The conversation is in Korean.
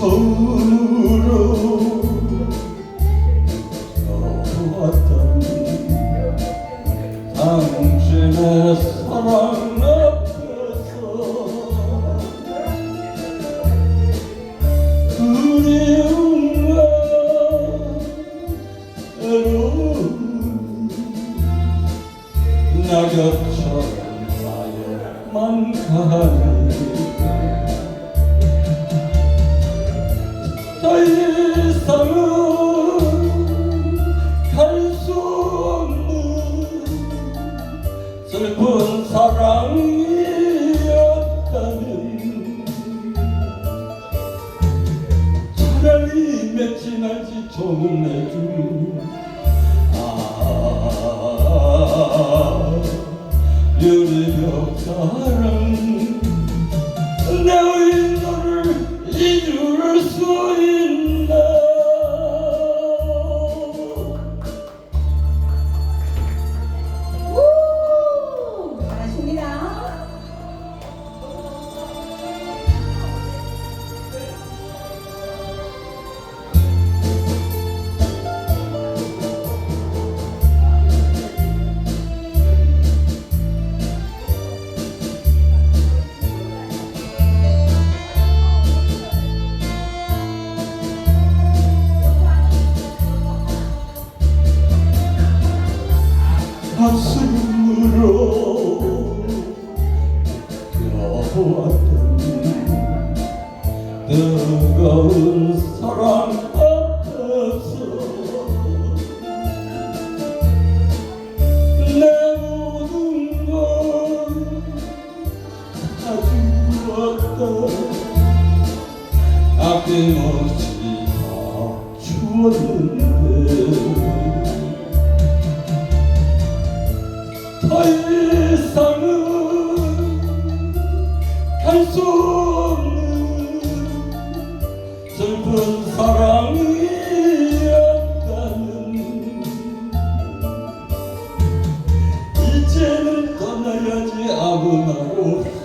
서로 떠났던 당신의 사랑 앞에서 그리움과 외로움 낙엽처럼 나에만 가니 말지 좀 내주 아 유리벽 사 겨워왔던 뜨거운 사랑 앞에서 내 모든 걸다 주었다 아낌없이 다 주었는데 수 없는 슬픈 사랑이었다는 이제는 떠나야지 말없